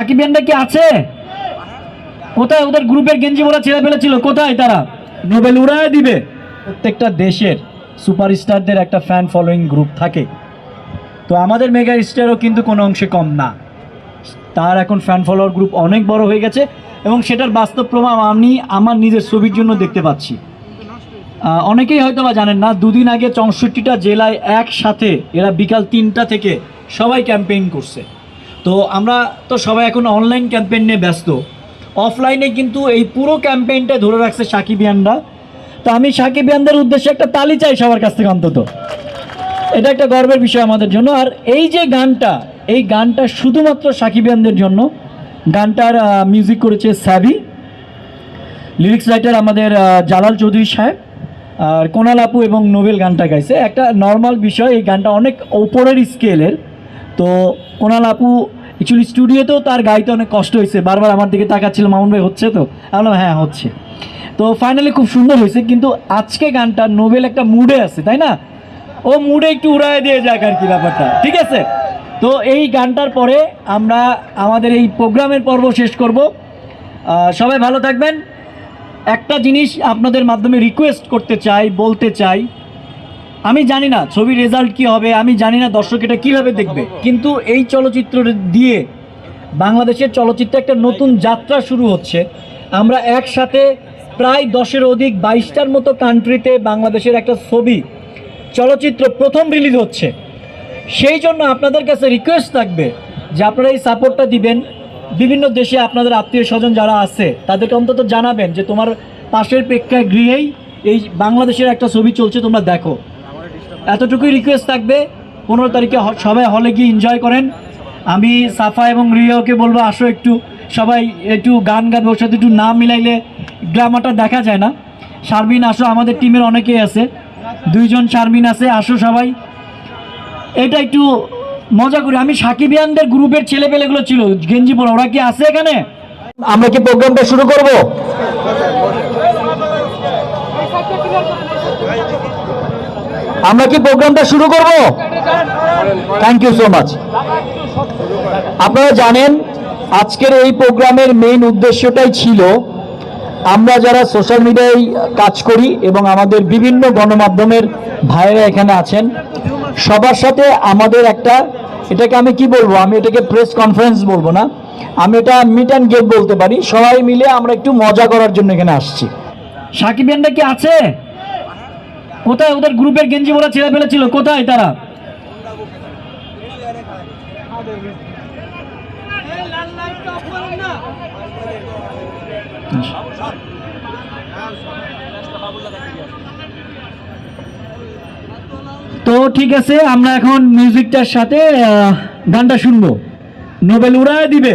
সাকিব ইয়ানরা কি আছে? কোথায় ওদের গ্রুপের গেঞ্জি মোড়া ছেড়ে ফেলেছিল? কোথায় তারা? নোবেল উড়ায় দিবে। প্রত্যেকটা দেশের সুপারস্টারদের একটা ফ্যান ফলোয়িং গ্রুপ থাকে। তো আমাদের মেগা স্টারও কিন্তু কোনো অংশে কম না। তার এখন ফ্যান ফলোয়ার গ্রুপ অনেক বড় হয়ে গেছে এবং সেটার বাস্তব প্রমাণ আমি আমার নিজের ছবির জন্য দেখতে পাচ্ছি। অনেকেই হয়তো বা জানেন না, দুদিন আগে চৌষট্টিটা জেলায় একসাথে, এরা বিকাল তিনটা থেকে সবাই ক্যাম্পেইন করছে। তো আমরা তো সবাই এখন অনলাইন ক্যাম্পেইন নিয়ে ব্যস্ত। অফলাইনে কিন্তু এই পুরো ক্যাম্পেইনটা ধরে রাখছে সাকিবিয়ানরা তো আমি সাকিবিয়ানদের উদ্দেশ্যে একটা তালি চাই সবার কাছ থেকে অন্তত। এটা একটা গর্বের বিষয় আমাদের জন্য। আর এই যে গানটা, এই গানটা শুধুমাত্র সাকিবিয়ানদের জন্য। গানটার মিউজিক করেছে স্যাভি লিরিক্স রাইটার আমাদের জালাল চৌধুরী সাহেব। আর কোনাল আপু এবং নোবেল গানটা গাইছে। একটা নর্মাল বিষয়, এই গানটা অনেক ওপরের স্কেলের তো কোনাল আপু অ্যাকচুয়ালি স্টুডিওতেও তার গাইতে অনেক কষ্ট হয়েছে। বারবার আমার দিকে তাকাচ্ছিল, মামুন ভাই, হচ্ছে তো? আমি হ্যাঁ হচ্ছে। তো ফাইনালি খুব সুন্দর হয়েছে, কিন্তু আজকে গানটা নোবেল একটা মুডে আছে, তাই না? ও মুডে একটু উড়ায় দিয়ে যাক আর কি ব্যাপারটা, ঠিক আছে? তো এই গানটার পরে আমরা আমাদের এই প্রোগ্রামের পর্ব শেষ করব। সবাই ভালো থাকবেন। একটা জিনিস আপনাদের মাধ্যমে রিকোয়েস্ট করতে চাই, বলতে চাই আমি জানি না ছবির রেজাল্ট কি হবে, আমি জানি না দর্শক এটা কীভাবে দেখবে। কিন্তু এই চলচ্চিত্র দিয়ে বাংলাদেশের চলচ্চিত্রে একটা নতুন যাত্রা শুরু হচ্ছে। আমরা একসাথে প্রায় দশের অধিক, বাইশটার মতো কান্ট্রিতে বাংলাদেশের একটা ছবি, চলচ্চিত্র প্রথম রিলিজ হচ্ছে। সেই জন্য আপনাদের কাছে রিকোয়েস্ট থাকবে যে আপনারা এই সাপোর্টটা দিবেন। বিভিন্ন দেশে আপনাদের আত্মীয় স্বজন যারা আছে, তাদেরকে অন্তত জানাবেন যে তোমার পাশের প্রেক্ষাগৃহেই এই বাংলাদেশের একটা ছবি চলছে, তোমরা দেখো। এতটুকুই রিকোয়েস্ট থাকবে, পনেরো তারিখে সবাই হলে গিয়ে এনজয় করেন। আমি সাফা এবং রিয়াকে বলব, আসো একটু, সবাই একটু গান গাবে ওর সাথে একটু নাম মিলাইলে ড্রামাটা দেখা যায় না। শারমিন, আসো, আমাদের টিমের অনেকেই আছে। দুইজন শারমিন আছে, আসো সবাই। এটা একটু মজা করি। আমি সাকিবিয়ানদের গ্রুপের ছেলে পেলেগুলো ছিল, গেঞ্জি পরা, ওরা কি আছে এখানে? আমরা কি প্রোগ্রামটা শুরু করব? আমরা কি প্রোগ্রামটা শুরু করব? থ্যাংক ইউ সো মাচ আপনারা জানেন, আজকের এই প্রোগ্রামের মেইন উদ্দেশ্যটাই ছিল, আমরা যারা সোশ্যাল মিডিয়ায় কাজ করি এবং আমাদের বিভিন্ন গণমাধ্যমের ভাইয়েরা এখানে আছেন, সবার সাথে আমাদের একটা, এটাকে আমি কি বলব? আমি এটাকে প্রেস কনফারেন্স বলব না। আমি এটা মিট অ্যান্ড গেট বলতে পারি। সবাই মিলে আমরা একটু মজা করার জন্য এখানে আসছি। সাকিব ইয়ানরা কি আছে? কোথায় ওদের গ্রুপের গেঞ্জি ওরা ছেড়ে ফেলেছিল কোথায় তারা? তো ঠিক আছে, আমরা এখন মিউজিকটার সাথে গানটা শুনব। নোবেল উড়ায় দিবে।